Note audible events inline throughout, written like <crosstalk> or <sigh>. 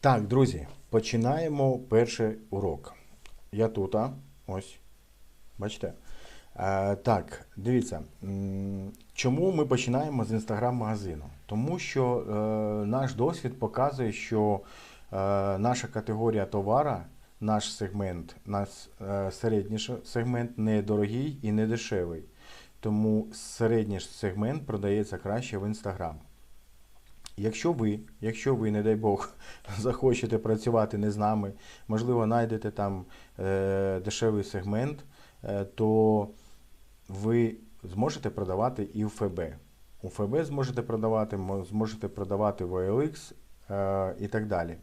Так, друзі, починаємо перший урок. Я тут, а? ось. Бачите? Е, так, дивіться. Чому ми починаємо з інстаграм-магазину? Тому що е, наш досвід показує, що е, наша категорія товара, наш сегмент, наш е, середній сегмент не дорогий і не дешевий. Тому середній сегмент продається краще в інстаграм. Якщо ви, якщо ви, не дай Бог, <laughs> захочете працювати не з нами, можливо, знайдете там е, дешевий сегмент, е, то ви зможете продавати і в ФБ. У ФБ зможете продавати, зможете продавати в OLX е, і так далі.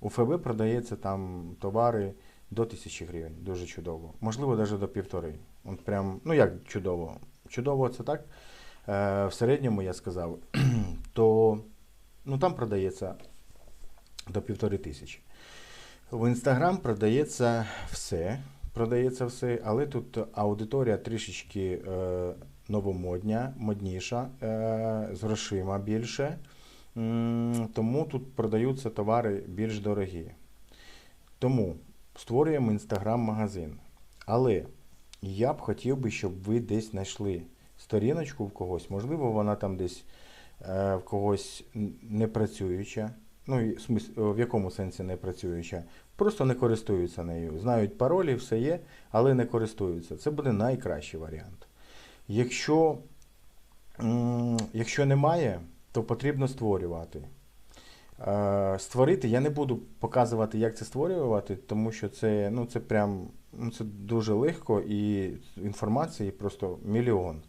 У ФБ продається там товари до 1000 гривень, дуже чудово. Можливо, навіть до півтори. От прям, ну як чудово? Чудово це так. Е, в середньому я сказав, <clears throat> то ну, там продається до півтори тисячі. В Інстаграм продається все, продається все, але тут аудиторія трішечки е, новомодня, модніша, е, з грошима більше. Тому тут продаються товари більш дорогі. Тому створюємо інстаграм-магазин. Але я б хотів би, щоб ви десь знайшли сторіночку в когось, можливо, вона там десь в когось не працююча. Ну, в якому сенсі не працююча? Просто не користуються нею. Знають паролі, все є, але не користуються. Це буде найкращий варіант. Якщо, якщо немає, то потрібно створювати. Е, Створити я не буду показувати, як це створювати, тому що це, ну, це прям ну, це дуже легко і інформації просто мільйон.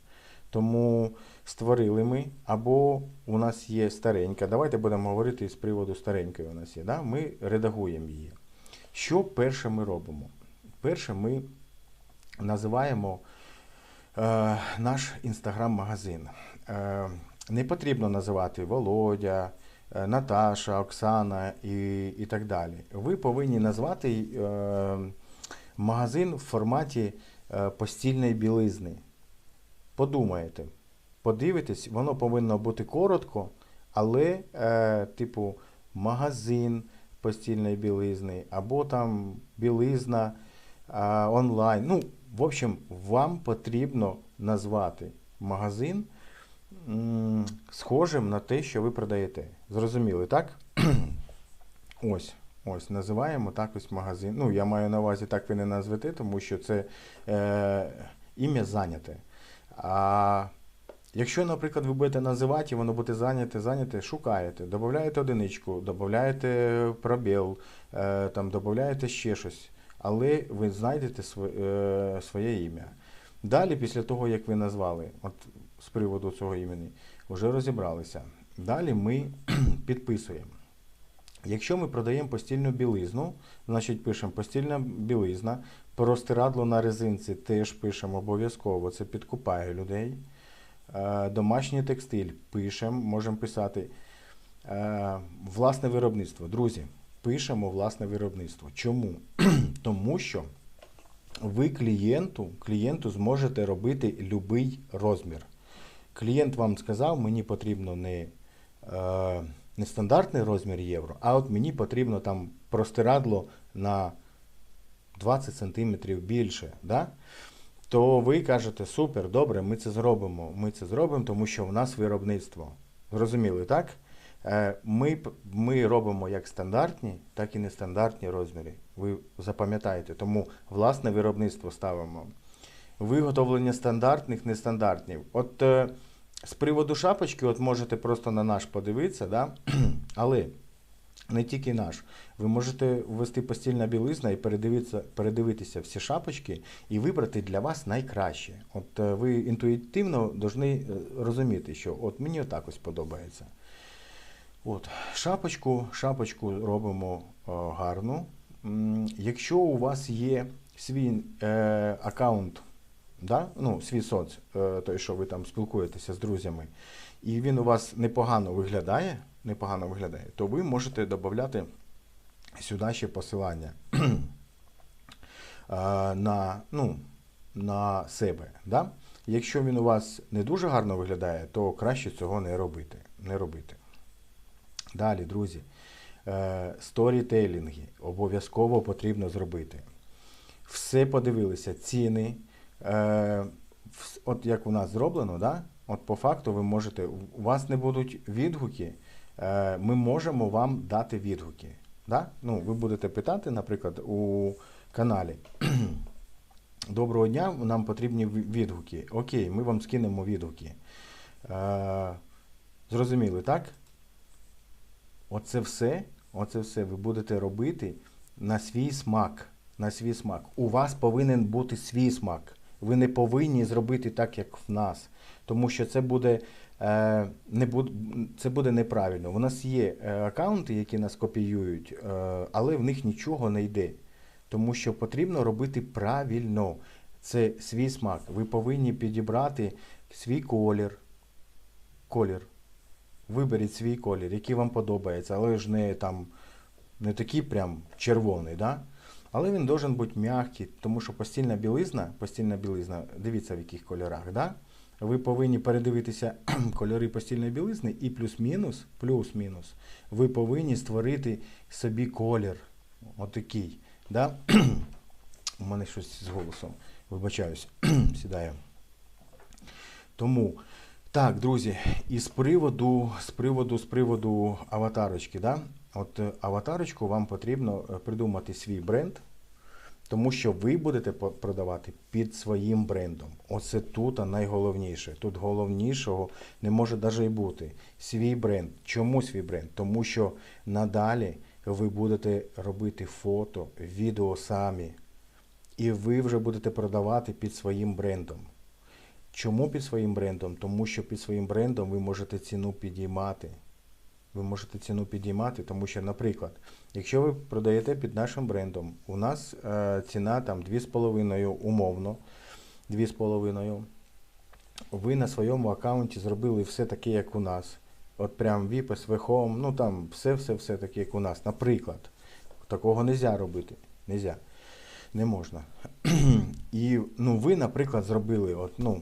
Тому створили ми, або у нас є старенька. Давайте будемо говорити з приводу старенької у нас є. Да? Ми редагуємо її. Що перше ми робимо? Перше ми називаємо е, наш інстаграм-магазин. Е, не потрібно називати Володя, е, Наташа, Оксана і, і так далі. Ви повинні назвати е, магазин в форматі е, постільної білизни. Подумаєте, подивитесь, воно повинно бути коротко, але, е, типу, магазин постільної білизни, або там білизна а, онлайн. Ну, в общем, вам потрібно назвати магазин м, схожим на те, що ви продаєте. Зрозуміли, так? <clears throat> ось. Ось, називаємо так ось магазин. Ну, я маю на увазі, так ви не назвете, тому що це е, ім'я зайняте. А якщо, наприклад, ви будете називати, і воно буде зайняте, зайняте, шукаєте, додаєте одиничку, додаєте пробіл, е, там, додаєте ще щось, але ви знайдете е, своє ім'я. Далі, після того, як ви назвали, от з приводу цього імені, вже розібралися. Далі ми <clears throat> підписуємо. Якщо ми продаємо постільну білизну, значить пишемо постільна білизна, простирадло на резинці теж пишемо обов'язково, це підкупає людей. Е, Домашній текстиль пишемо, можемо писати е, власне виробництво. Друзі, пишемо власне виробництво. Чому? <clears throat> Тому що ви клієнту, клієнту зможете робити будь-який розмір. Клієнт вам сказав, мені потрібно не, е, не стандартний розмір євро, а от мені потрібно там простирадло на 20 см більше. Да? То ви кажете, супер, добре, ми це зробимо. Ми це зробимо, тому що в нас виробництво. Зрозуміли, так? Е, Ми, ми робимо як стандартні, так і нестандартні розміри. Ви запам'ятаєте, тому власне виробництво ставимо. Виготовлення стандартних, нестандартних. От е, з приводу шапочки, от можете просто на наш подивитися, да? <clears throat> але не тільки наш. Ви можете ввести постільна білизна і передивитися, передивитися всі шапочки і вибрати для вас найкраще. От е, ви інтуїтивно повинні розуміти, що от мені отак ось подобається. От, шапочку, шапочку робимо е, гарну. Якщо у вас є свій е, аккаунт, да? ну, свій соц, е, той, що ви там спілкуєтеся з друзями, і він у вас непогано виглядає, непогано виглядає, то ви можете додати сюди ще посилання <clears throat> е, на, ну, на себе. Да? Якщо він у вас не дуже гарно виглядає, то краще цього не робити. Не робити. Далі, друзі. Е, сторітейлінги обов'язково потрібно зробити. Все подивилися, ціни. Е, от як у нас зроблено, да? от по факту ви можете, у вас не будуть відгуки, е, ми можемо вам дати відгуки. Да? Ну, ви будете питати, наприклад, у каналі. <clears throat> Доброго дня, нам потрібні відгуки. Окей, ми вам скинемо відгуки. Е, зрозуміли, так? Оце все, оце все ви будете робити на свій смак. На свій смак. У вас повинен бути свій смак. Ви не повинні зробити так, як в нас. Тому що це буде, е, не буд, це буде неправильно. У нас є е, аккаунти, які нас копіюють, е, але в них нічого не йде. Тому що потрібно робити правильно. Це свій смак. Ви повинні підібрати свій колір. Колір. Виберіть свій колір, який вам подобається, але ж не там не такий прям червоний, да? Але він должен бути м'який, тому що постільна білизна, постільна білизна, дивіться в яких кольорах, да? Ви повинні передивитися <clears throat> кольори постільної білизни і плюс-мінус, плюс-мінус, ви повинні створити собі колір. Отакий. Да? <clears throat> У мене щось з голосом. Вибачаюсь, <clears throat> сідає. Тому, так, друзі, і з приводу, з приводу, з приводу аватарочки, да? От е, аватарочку вам потрібно е, придумати свій бренд, тому що ви будете продавати під своїм брендом. Оце тут найголовніше. Тут головнішого не може навіть бути. Свій бренд. Чому свій бренд? Тому що надалі ви будете робити фото, відео самі. І ви вже будете продавати під своїм брендом. Чому під своїм брендом? Тому що під своїм брендом ви можете ціну підіймати. Ви можете ціну підіймати, тому що, наприклад, якщо ви продаєте під нашим брендом, у нас е, ціна там 2,5 умовно, 2,5. Ви на своєму аккаунті зробили все таке, як у нас. От прям VIP, SV ну там все-все-все таке, як у нас. Наприклад, такого не можна робити. Нельзя. Не можна. <clears throat> І ну, ви, наприклад, зробили, от, ну,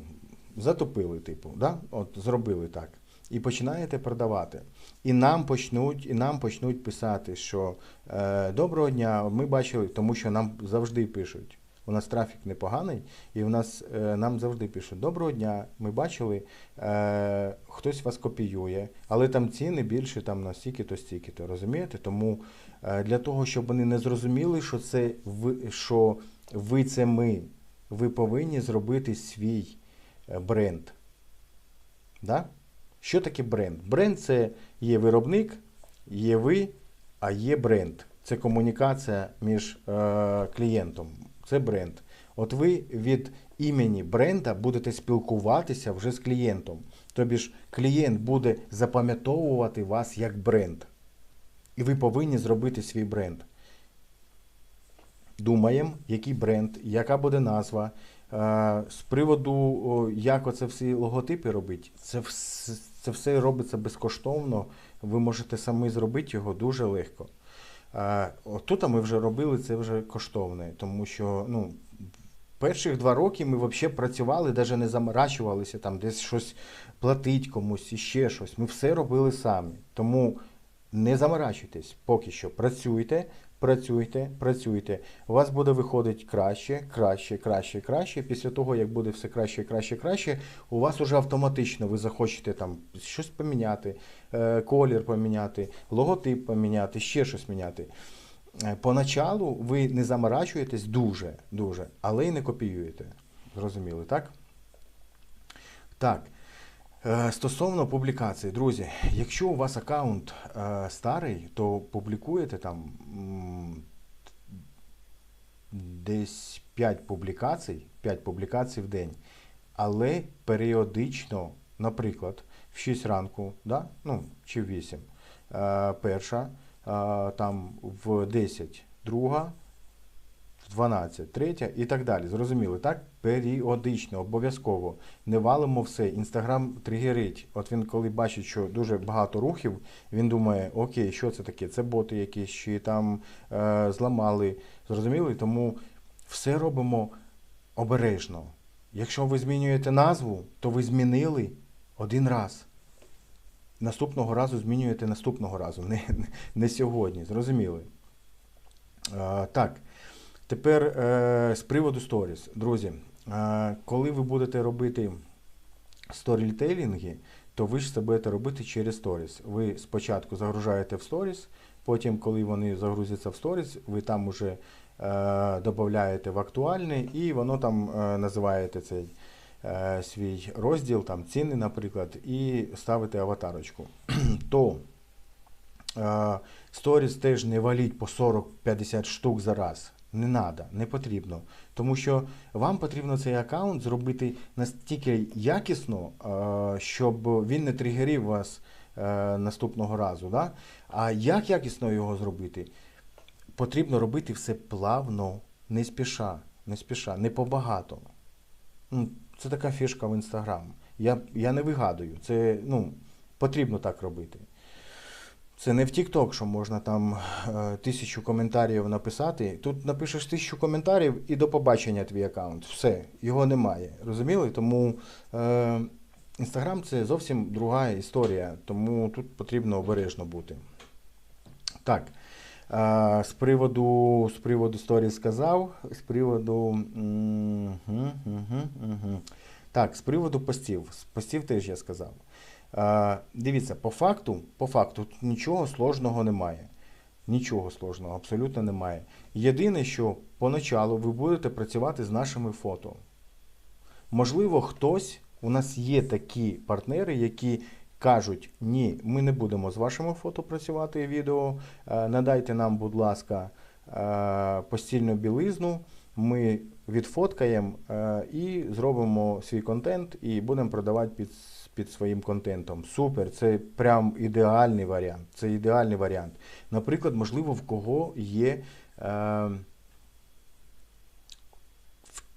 затопили, типу, да? от, зробили так. І починаєте продавати. І нам почнуть, і нам почнуть писати, що е, доброго дня, ми бачили, тому що нам завжди пишуть. У нас трафік непоганий, і в нас е, нам завжди пишуть: Доброго дня, ми бачили, е, хтось вас копіює, але там ціни більше там на стільки-то, стільки-то. Розумієте? Тому е, для того, щоб вони не зрозуміли, що це ви, що ви це ми, ви повинні зробити свій е, бренд. Да? Що таке бренд? Бренд це є виробник, є ви, а є бренд. Це комунікація між е, клієнтом. Це бренд. От ви від імені бренда будете спілкуватися вже з клієнтом. Тобі ж клієнт буде запам'ятовувати вас як бренд. І ви повинні зробити свій бренд. Думаємо, який бренд, яка буде назва. Е, З приводу, як оце всі логотипи робити, це все, це все робиться безкоштовно. Ви можете самі зробити його дуже легко. Отут от ми вже робили це вже коштовне, тому що ну, перших два роки ми взагалі працювали, навіть не заморачувалися там десь щось платить комусь і ще щось. Ми все робили самі. Тому не заморачуйтесь поки що. Працюйте, працюйте, працюйте. У вас буде виходити краще, краще, краще, краще. Після того, як буде все краще, краще, краще, у вас уже автоматично ви захочете там щось поміняти, е, колір поміняти, логотип поміняти, ще щось міняти. Е, Поначалу ви не заморачуєтесь дуже, дуже, але й не копіюєте. Зрозуміли, так? Так. Е, Стосовно публікацій, друзі, якщо у вас аккаунт е, старий, то публікуєте там десь 5 публікацій, 5 публікацій в день, але періодично, наприклад, в 6 ранку, да? ну, чи в 8, е, перша, там в 10, друга, 12, третя і так далі. Зрозуміли, так? Періодично, обов'язково. Не валимо все. Інстаграм тригерить. От він, коли бачить, що дуже багато рухів, він думає, окей, що це таке? Це боти якісь, чи там е, зламали. Зрозуміли? Тому все робимо обережно. Якщо ви змінюєте назву, то ви змінили один раз. наступного разу змінюєте наступного разу, не, не сьогодні. Зрозуміли? Е, так. Тепер е, з приводу сторіс. Друзі, е, коли ви будете робити сторітейлінги, то ви ж це будете робити через сторіс. Ви спочатку загружаєте в сторіс, потім, коли вони загрузяться в сторіс, ви там уже е, додаєте в актуальний і воно там е, називаєте цей е, свій розділ, там ціни, наприклад, і ставите аватарочку. <clears throat> то е, сторіс теж не валіть по 40-50 штук за раз. Не треба, не потрібно. Тому що вам потрібно цей аккаунт зробити настільки якісно, е, щоб він не тригерив вас е, наступного разу. Да? А як якісно його зробити? Потрібно робити все плавно, не спіша, не спіша, не побагато. Ну, Це така фішка в Інстаграм. Я, я не вигадую. Це ну, потрібно так робити. Це не в TikTok, що можна там е, тисячу коментарів написати. Тут напишеш тисячу коментарів і до побачення твій аккаунт. Все, його немає. Розуміли? Тому е, Інстаграм це зовсім друга історія, тому тут потрібно обережно бути. Так. Е, з приводу з приводу сторі сказав. З приводу. мгм, мгм, мгм. Так, з приводу постів. З постів теж я сказав. Дивіться, по факту, по факту тут нічого сложного немає. Нічого сложного, абсолютно немає. Єдине, що поначалу ви будете працювати з нашими фото. Можливо, хтось, у нас є такі партнери, які кажуть, ні, ми не будемо з вашими фото працювати і відео. е, Надайте нам, будь ласка, е, постільну білизну. Ми відфоткаємо е, і зробимо свій контент і будемо продавати під, під своїм контентом. Супер, це прям ідеальний варіант. Це ідеальний варіант. Наприклад, можливо, в кого є е,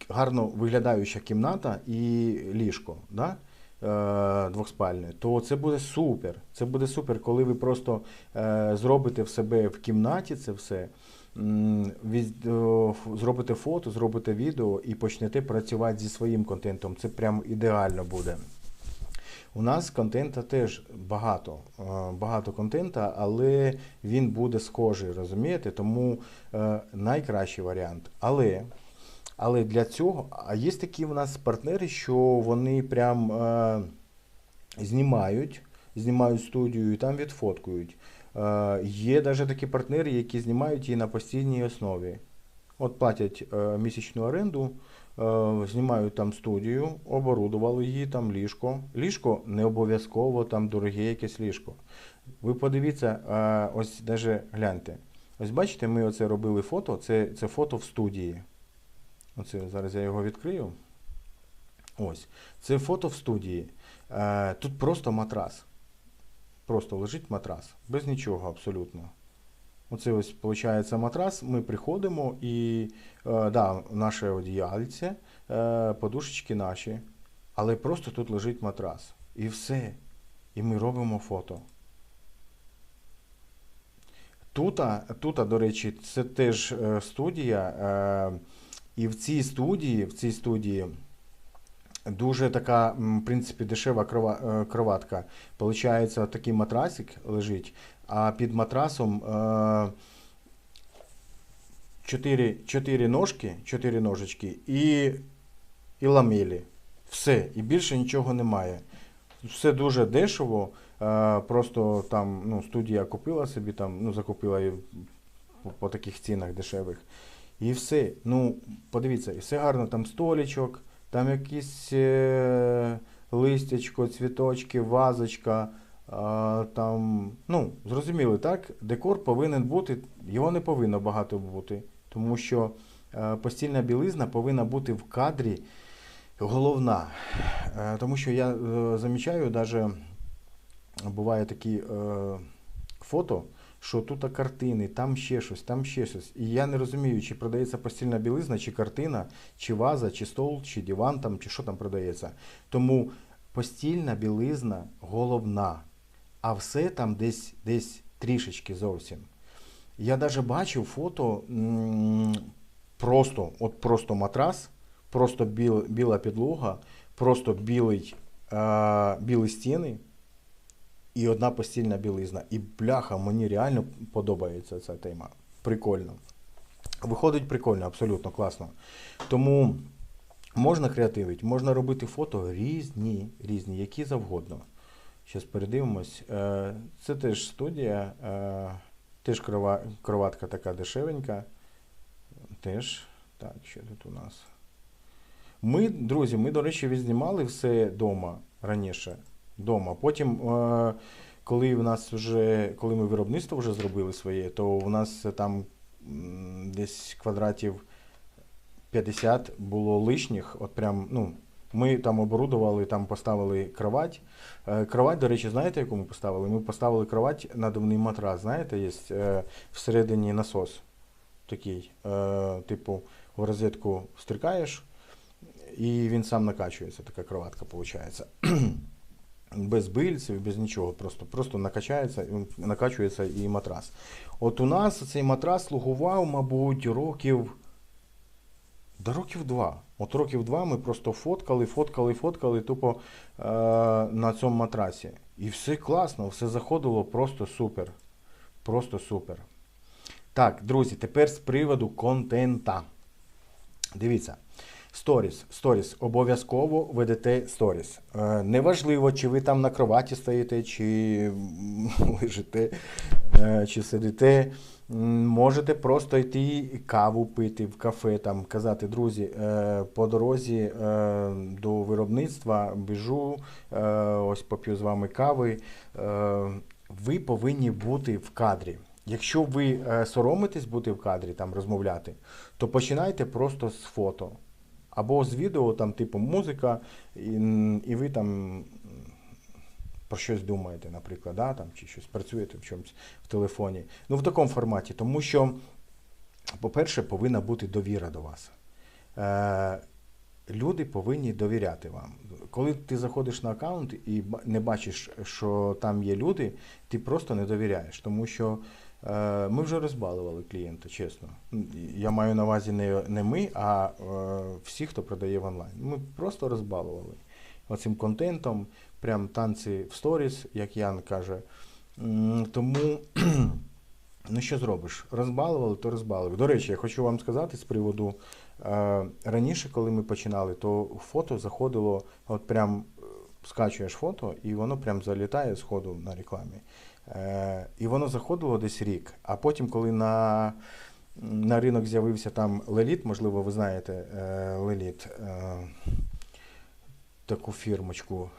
гарно виглядаюча кімната і ліжко. Да? е, Двохспальне, то це буде супер. Це буде супер, коли ви просто е, зробите в себе в кімнаті це все, зробите фото, зробите відео і почнете працювати зі своїм контентом. Це прям ідеально буде. У нас контента теж багато, е, багато контента, але він буде схожий, розумієте? Тому е, найкращий варіант. Але, але для цього, а є такі в нас партнери, що вони прям е, знімають, знімають студію і там відфоткують. Е, є навіть такі партнери, які знімають її на постійній основі. От платять е, місячну оренду, знімають там студію, оборудували її, там ліжко. Ліжко не обов'язково там дороге якесь ліжко. Ви подивіться, е, ось даже гляньте. Ось бачите, ми оце робили фото, це, це фото в студії. Оце зараз я його відкрию. Ось. Це фото в студії. Е, тут просто матрас. Просто лежить матрас. Без нічого абсолютно. Оце ось виходить матрас. Ми приходимо і е, да, наше одіяльце, подушечки наші, але просто тут лежить матрас. І все. І ми робимо фото. Тута, тута, до речі, це теж е, студія. Е, і в цій студії, в цій студії дуже така, в принципі, дешева крова- кроватка. Получається, такий матрасик лежить, а під матрасом е, чотири, чотири ножки, чотири ножички і, і ламелі. Все, і більше нічого немає. Все дуже дешево. Е, просто там ну, студія купила собі, там, ну, закупила її по, по таких цінах дешевих. І все. Ну, подивіться, і все гарно, там столічок, там якісь е, листячко, цвіточки, вазочка. Там, ну, зрозуміли, так? Декор повинен бути, його не повинно багато бути, тому що е, постільна білизна повинна бути в кадрі головна. Е, тому що я е, замічаю, навіть буває такі фото, що тут картини, там ще щось, там ще щось. І я не розумію, чи продається постільна білизна, чи картина, чи ваза, чи стол, чи диван, там, чи що там продається. Тому постільна білизна головна, а все там десь, десь трішечки зовсім. Я навіть бачив фото просто, от просто матрас, просто біл, біла підлога, просто білий, е, білі стіни. і одна постільна білизна. І бляха, мені реально подобається ця тема. Прикольно. Виходить прикольно, абсолютно класно. Тому можна креативити, можна робити фото різні, різні, які завгодно. Зараз передивимось. Е, Це теж студія, е, теж кроватка така дешевенька. Теж. Так, що тут у нас? Ми, друзі, ми, до речі, відзнімали все вдома раніше. Дома. Потім, е, коли в нас вже, коли ми виробництво вже зробили своє, то у нас там десь квадратів 50 було лишніх. От прям, ну, ми там оборудували, там поставили кровать. Е, Кровать, до речі, знаєте, яку ми поставили? Ми поставили кровать надувний матрас, знаєте, є е, всередині насос такий, е, типу, в розетку стрикаєш, і він сам накачується, така кроватка виходить. <clears throat> Без бильців, без нічого, просто, просто накачається, накачується і матрас. От у нас цей матрас слугував, мабуть, років. До років два. От років два ми просто фоткали, фоткали, фоткали тупо е, на цьому матрасі. І все класно, все заходило просто супер. Просто супер. Так, друзі, тепер з приводу контента. Дивіться. Сторіс, сторіс, обов'язково ведете сторіс. Е, неважливо, чи ви там на кроваті стоїте, чи <laughs> лежите, е, чи сидите. Можете просто йти каву пити в кафе, там казати, друзі, е, по дорозі е, до виробництва біжу, е, ось поп'ю з вами кави. Ви повинні бути в кадрі. Якщо ви соромитесь бути в кадрі, там розмовляти, то починайте просто з фото. Або з відео, там, типу, музика, і, і ви там про щось думаєте, наприклад, да, там, чи щось працюєте в чомусь в телефоні. Ну, в такому форматі, тому що, по-перше, повинна бути довіра до вас. Е, люди повинні довіряти вам. Коли ти заходиш на аккаунт і не бачиш, що там є люди, ти просто не довіряєш, тому що е, ми вже розбалували клієнта, чесно. Я маю на увазі не, не ми, а е, всі, хто продає в онлайн. Ми просто розбалували оцим контентом, прям танці в сторіс, як Ян каже. Тому, <clears throat> ну що зробиш? Розбалували, то розбалували. До речі, я хочу вам сказати з приводу е, раніше, коли ми починали, то фото заходило, от прям е, скачуєш фото, і воно прям залітає з ходу на рекламі. Е, і воно заходило десь рік. А потім, коли на, на ринок з'явився там Леліт, можливо, ви знаєте Леліт. Таку фірмочку,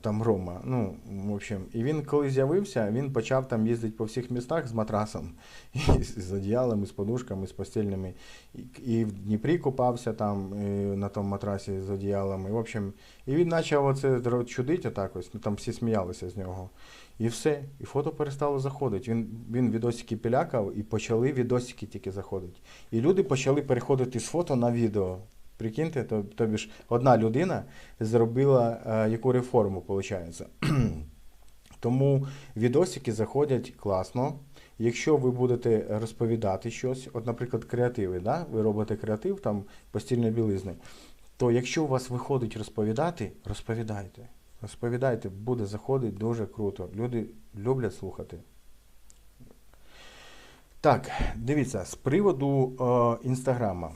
там Рома. Ну, в общем, і він коли з'явився, він почав там їздити по всіх містах з матрасом, <laughs> і з одіялами, з подушками, з постільними. І, і в Дніпрі купався там і на тому матрасі з одіялами. В общем, і він почав оце чудити отак ось, ну там всі сміялися з нього. І все, і фото перестало заходити. Він, він відосики пілякав і почали відосики тільки заходити. І люди почали переходити з фото на відео. Прикиньте, то, тобі ж одна людина зробила е, яку реформу, виходить. <clears throat> Тому відосики заходять класно. Якщо ви будете розповідати щось, от, наприклад, креативи, да? ви робите креатив там постільної білизни, то якщо у вас виходить розповідати, розповідайте. Розповідайте, буде заходити дуже круто. Люди люблять слухати. Так, дивіться, з приводу е, інстаграма.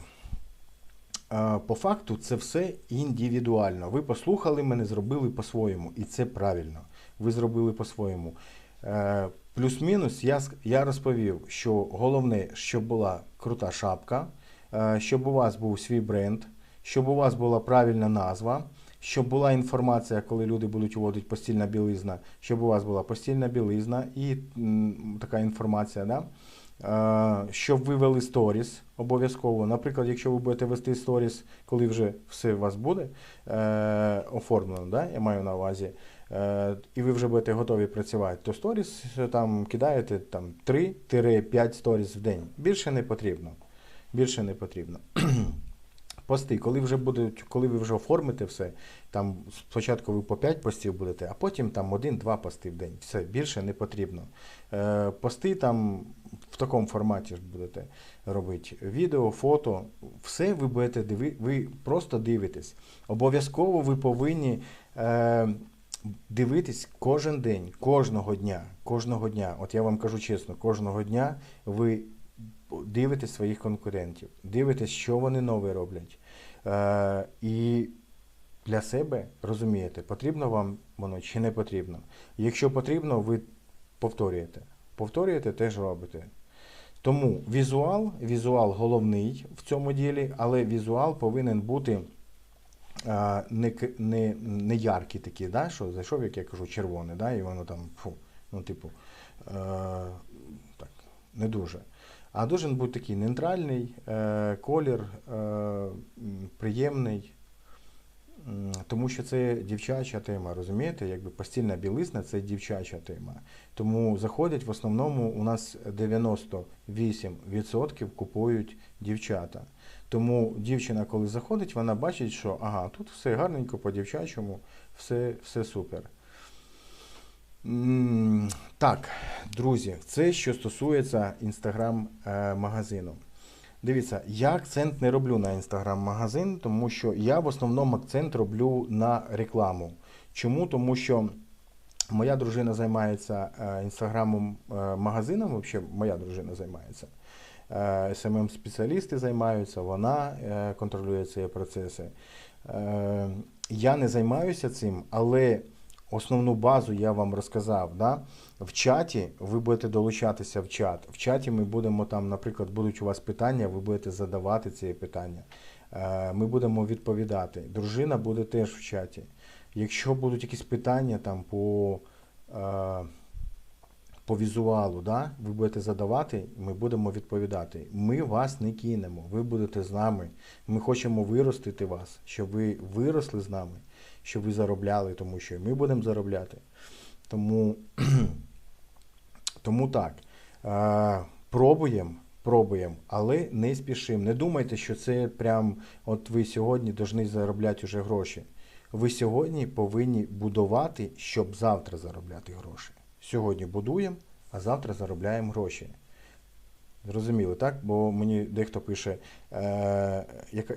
По факту це все індивідуально. Ви послухали мене, зробили по-своєму, і це правильно. Ви зробили по-своєму. Е, Плюс-мінус я, я розповів, що головне, щоб була крута шапка, е, щоб у вас був свій бренд, щоб у вас була правильна назва, щоб була інформація, коли люди будуть вводити постільна білизна, щоб у вас була постільна білизна і така інформація. Да? Щоб ви вели сторіс обов'язково. Наприклад, якщо ви будете вести сторіс, коли вже все у вас буде е, оформлено, да? я маю на увазі, е, і ви вже будете готові працювати, то сторіс е, там кидаєте там 3-5 сторіс в день. Більше не потрібно. Більше не потрібно. <clears throat> Пости, коли вже будуть, коли ви вже оформите все, там спочатку ви по 5 постів будете, а потім там 1-2 пости в день. Все, більше не потрібно. Е, пости там в такому форматі ж будете робити. Відео, фото, все ви будете диви, ви просто дивитесь. Обов'язково ви повинні е, дивитись кожен день, кожного дня, кожного дня. От я вам кажу чесно, кожного дня ви дивитесь своїх конкурентів, дивитесь, що вони нове роблять. Е, і для себе розумієте, потрібно вам воно чи не потрібно. Якщо потрібно, ви повторюєте. Повторюєте, теж робите. Тому візуал, візуал головний в цьому ділі, але візуал повинен бути а, не, не, не яркий такий, да, що зайшов, як я кажу, червоний, да, і воно там, фу, ну, типу, е, так, не дуже. А должен бути такий нейтральний е, колір, е, приємний. Тому що це дівчача тема, розумієте? Якби постільна білизна це дівчача тема. Тому заходять в основному у нас 98% купують дівчата. Тому дівчина, коли заходить, вона бачить, що ага, тут все гарненько по дівчачому, все, все супер. Так, друзі, це що стосується інстаграм-магазину. Дивіться, я акцент не роблю на інстаграм-магазин, тому що я в основному акцент роблю на рекламу. Чому? Тому що моя дружина займається е, інстаграмом е, магазином, взагалі моя дружина займається. Е, СММ-спеціалісти займаються, вона контролює ці процеси. Я не займаюся цим, але основну базу я вам розказав. Да? В чаті ви будете долучатися в чат. В чаті ми будемо там, наприклад, будуть у вас питання, ви будете задавати ці питання. Е, Ми будемо відповідати. Дружина буде теж в чаті. Якщо будуть якісь питання там по, е, по візуалу, да, ви будете задавати, ми будемо відповідати. Ми вас не кинемо, ви будете з нами. Ми хочемо виростити вас, щоб ви виросли з нами, щоб ви заробляли, тому що і ми будемо заробляти. Тому, <clears throat> тому так. Е, пробуємо, пробуємо, але не спішимо. Не думайте, що це прям от ви сьогодні повинні заробляти вже гроші. Ви сьогодні повинні будувати, щоб завтра заробляти гроші. Сьогодні будуємо, а завтра заробляємо гроші. Зрозуміло, так? Бо мені дехто пише, е,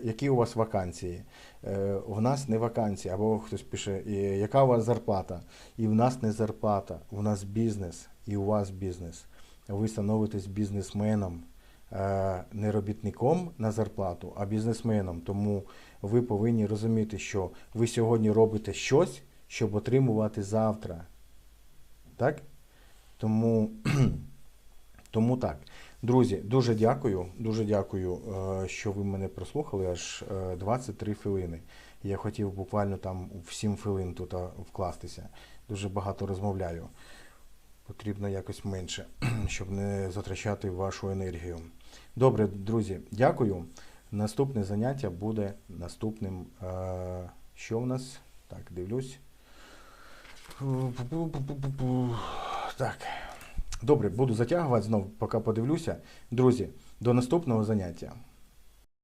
які у вас вакансії? Е, в нас не вакансії, або хтось пише, яка у вас зарплата? І в нас не зарплата, у нас бізнес, і у вас бізнес. Ви становитесь бізнесменом, е, не робітником на зарплату, а бізнесменом. Тому ви повинні розуміти, що ви сьогодні робите щось, щоб отримувати завтра. Так? Тому, <clears throat> тому так. Друзі, дуже дякую. Дуже дякую, е, що ви мене прослухали аж е, 23 хвилини. Я хотів буквально там в 7 хвилин тут вкластися. Дуже багато розмовляю. Потрібно якось менше, <clears throat> щоб не затрачати вашу енергію. Добре, друзі, дякую. Наступне заняття буде наступним. е, Що в нас? Так, дивлюсь. Так. Добре, буду затягувати знову, поки подивлюся. Друзі, до наступного заняття.